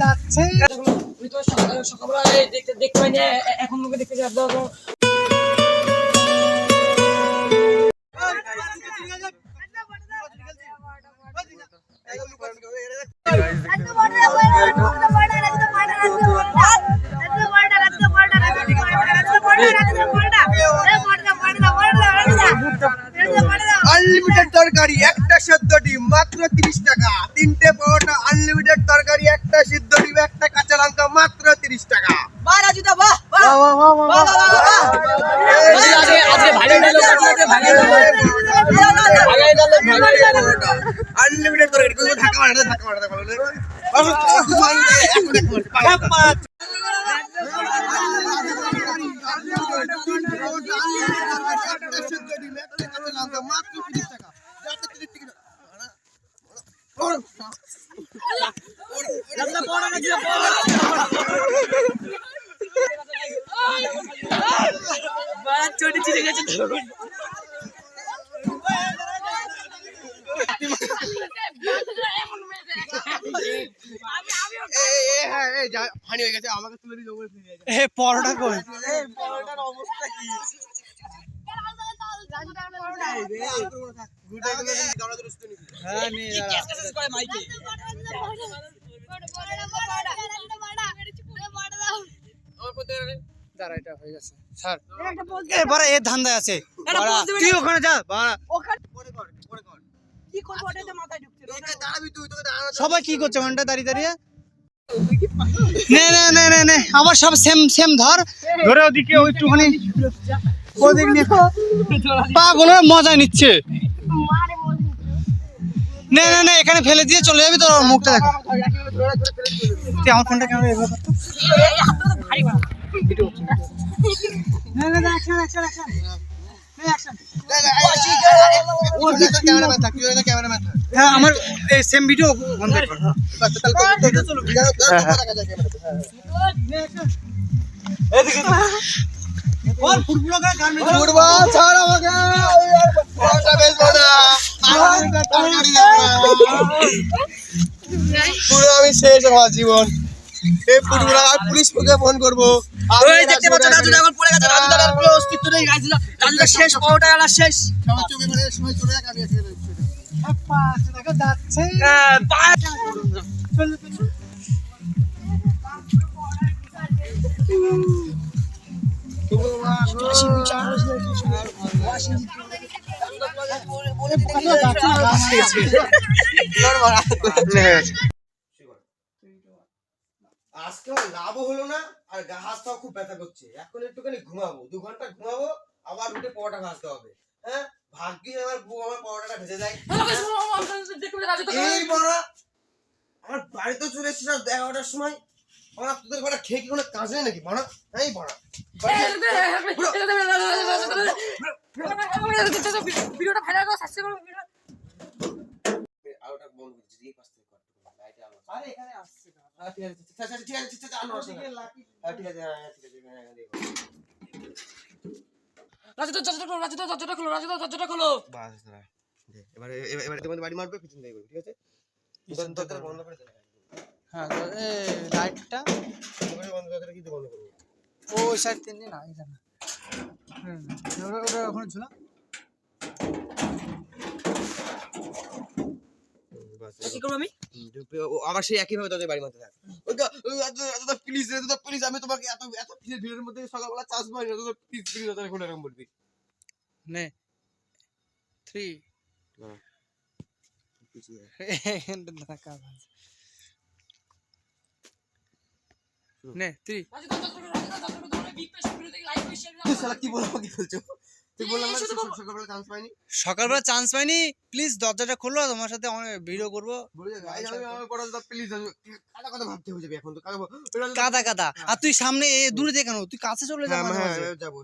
যাচ্ছে সকালবেলা দেখতে দেখতে পাইনি এ- এ- এখন মুখে দেখতে একটা ডিম, মাত্র তিরিশ টাকা। তিনটে তিরিশ টাকা আনলিমিটেড কোনো ধাক্কা মারা ধাক্কা মারা ধাক্কা মারা মাত্র তিরিশ টাকা যাতে তিরিশ টাকা চটি চিড়ে গেছে হ্যাঁ, হয়ে পরোটা কই এই দাঁড়া। আমার করতে পারে দাঁড়া এটা হয়ে গেছে। স্যার এ এ ধান্দায় আছে। তুই ওখানে যা বাড়া। পরে কর, পরে কর। কি করব ওটাই তো মাথায় ঢুকছে এখানে দাঁড়াবি তুই, তোকে দাঁড়ানো সবাই কি করছে ওখানটা দাঁড়িয়ে দাঁড়িয়ে? নে নে নে নে নে আবার সব সেম সেম ধর। ধরে ওদিকে একটুখানি ওদিক নিয়ে পাগল মজা নিচ্ছে। নে নে নে এখানে ফেলে দিয়ে চলে যাবি তোর মুখটা দেখো। তুই আমার ফোনটা কেমন এভাবে করতো না না অ্যাকশন অ্যাকশন অ্যাকশন। হ্যাঁ আমার সেম ভিডিও বন্ধ কর। ভিডিও হ্যাঁ, হ্যাঁ। গান ফুটবল আমি। পুরো আমি শেষ আমার জীবন। এই ফুটবল আর পুলিশ মুখে ফোন করব। আমি ওই দেখতে পাচ্ছ রাজু এখন পড়ে গেছে রাজু দাদার কোনো অস্তিত্ব নেই রাজু দাদার শেষ পাওয়াটা গেল শেষ। সময় চলে যাক আমি এসে যাচ্ছে। আজকে আমার লাভও হলো না আর গা হাতটাও খুব ব্যথা করছে এখন একটুখানি ঘুমাবো দু ঘণ্টা ঘুমাবো আবার উঠে পরোটা ভাজতে হবে হ্যাঁ ভাগ্যিস আমার বউ আমার পরোটাটা ভেজে দেয় এই বড়া আমার বাড়িতে চলে এসেছিস রাত এগারোটার সময় বড়া তোদের ঘরে খেয়ে কি কোনো কাজ নেই নাকি বড়া এই বড়া ভিডিওটা ভাইরাল করো সাবস্ক্রাইব করো ভিডিও আলোটা বন্ধ করছি এই পাশ থেকে কর লাইটে আলো আরে এখানে আসছে হ্যাঁ ঠিক আছে ঠিক আছে ঠিক আছে ঠিক আছে হ্যাঁ ঠিক আছে হ্যাঁ ঠিক আছে হ্যাঁ হ্যাঁ দেখো। রাজু তো দরজাটা খোলো রাজু তো দরজাটা খোলো রাজু দরজাটা খোলো। বাস দাঁড়া এবারে এবারে তোমাদের বাড়ি মারবে পিছন দিয়ে ঠিক আছে? দরজাটা বন্ধ করে দে হ্যাঁ লাইটটা। বন্ধ করে কি বন্ধ করব। ওই সাইড তিন দিন আগে জানা হুম ওটা ওখানে বাস কি করব আমি আবার সেই একই ভাবে তোদের বাড়ি মারতে থাকে দাদা প্লিজ দাদা প্লিজ আমি তোমাকে এত এত পিসের ভিড়ের মধ্যে সকালবেলা চাষ মারি না দাদা প্লিজ প্লিজ দাদা এখন এরকম বলবি নে থ্রি নে থ্রি রাজু তো দরজাটা খোলো রাজু তো দরজাটা খোলো বিগ পেজ ভিডিও থেকে লাইক করে শেয়ার তুই শালা কি বলব কি বলছো সকালবেলা চান্স পাইনি? প্লিজ দরজাটা খোলো তোমার সাথে ভিডিও করব। দাদা প্লিজ কাদা হয়ে কাদা কাদা। আর তুই সামনে দূরে তুই কাছে চলে হ্যাঁ হ্যাঁ। যাব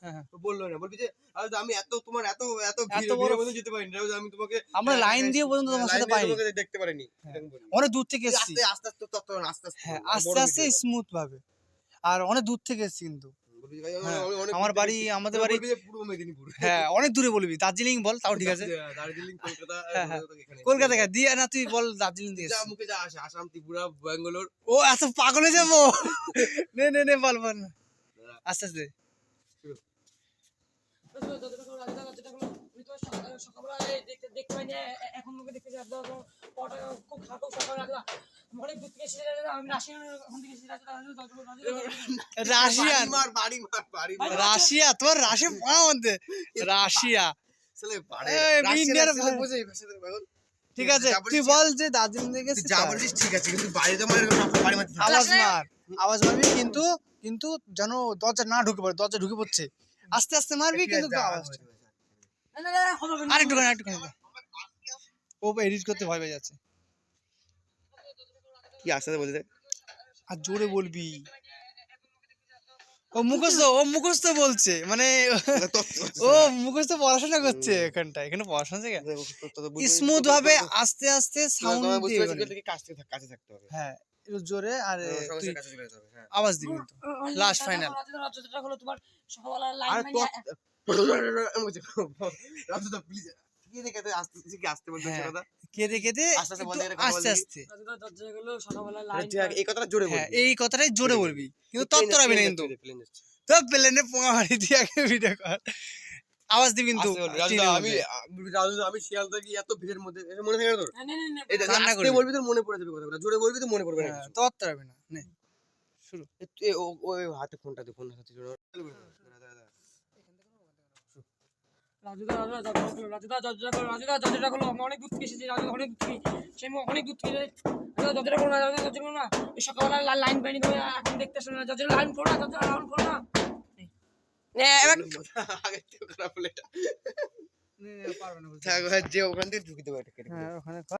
হ্যাঁ, হ্যাঁ। বলল না বলবি যে আমি এত তোমার এত এত এত ভিড় বড়- ভিড়ের মধ্যে যেতে পারিনি। আমি তোমাকে আমরা হ্যাঁ, লাইন হ্যাঁ, দিয়ে পর্যন্ত তোমার সাথে পাইনি। দেখতে পারিনি। হ্যাঁ। অনেক দূর থেকে এসেছি। আস্তে আস্তে আস্তে আস্তে আস্তে হ্যাঁ আস্তে আস্তে স্মুথ ভাবে। আর অনেক দূর থেকে এসেছি কিন্তু। হ্যাঁ, আমার বাড়ি আমাদের বাড়ি বলবি মেদিনীপুর। হ্যাঁ অনেক দূরে বলবি দার্জিলিং বল তাও ঠিক আছে। দার্জিলিং কলকাতা হ্যাঁ, হ্যাঁ। কলকাতা দিয়ে না তুই বল দার্জিলিং থেকে যা এসেছিস। মুখে যা আসে আসাম ত্রিপুরা ব্যাঙ্গালোর। ও এত পাগল হয়ে যাব। নে নে নে বল বল। আস্তে আস্তে। সকালবেলা দেখতে দেখতে এখন দেখতে পটা খুব খাটো সকাল রাখলাম। অনেক দূর থেকে এসেছে আমি রাশিয়ান ওখান থেকে এসেছি রাশিয়ান। মার বাড়ি মার বাড়ি রাশিয়া তোর রাশিয়া মধ্যে। রাশিয়া। ছেলে ইন্ডিয়ার। বোঝে। ঠিক আছে তুই বল যে দার্জিলিং থেকে ঠিক আছে কিন্তু বাড়িতে বাড়ি আওয়াজ মার আওয়াজ মারবি কিন্তু কিন্তু যেন দরজা না ঢুকে পড়ে দরজা ঢুকে পড়ছে। আস্তে আস্তে মারবি কিন্তু আওয়াজ হয়েছে, হয়েছে। ও এডিট করতে ভয় পেয়ে যাচ্ছে। কি আস্তে আস্তে বলতে আর জোরে বলবি। ও মুখস্থ ও মুখস্থ বলছে মানে ও মুখস্থ পড়াশোনা করছে এখানটা এখানে পড়াশোনা থেকে স্মুথ ভাবে আস্তে আস্তে সাউন্ড দিয়ে কাছে থাকতে হবে। হ্যাঁ একটু জোরে আর হ্যাঁ। আওয়াজ দিবি তোমার সকালবেলা আর আস্তে- কি আস্তে বলতে। কেঁদে কেঁদে আস্তে আস্তে এই কথাটা জোরে বলবি। এই কথাটাই জোরে বলবি। কিন্তু তত্তরাবি না কিন্তু। তো প্লেনে পোঙা মারি দিয়ে ভিডিও কর। আওয়াজ দিবি কিন্তু আমি মধ্যে। আ- আমি শিয়াল থেকে এত ভিড়ের মধ্যে মনে থাকে তোর? না না না এই দেখ, কান্না আস্তে বলবি তোর মনে পড়ে যাবে কথাগুলো। জোরে বলবি তো মনে পড়বে না হ্যাঁ, কিছু। না। নে শুরু। ও ও হাতে ফোনটা দে ফোন হাতে জোরে। অনেক দুধ অনেক দুধ না লাইন এখন দেখতে না না না ওখান থেকে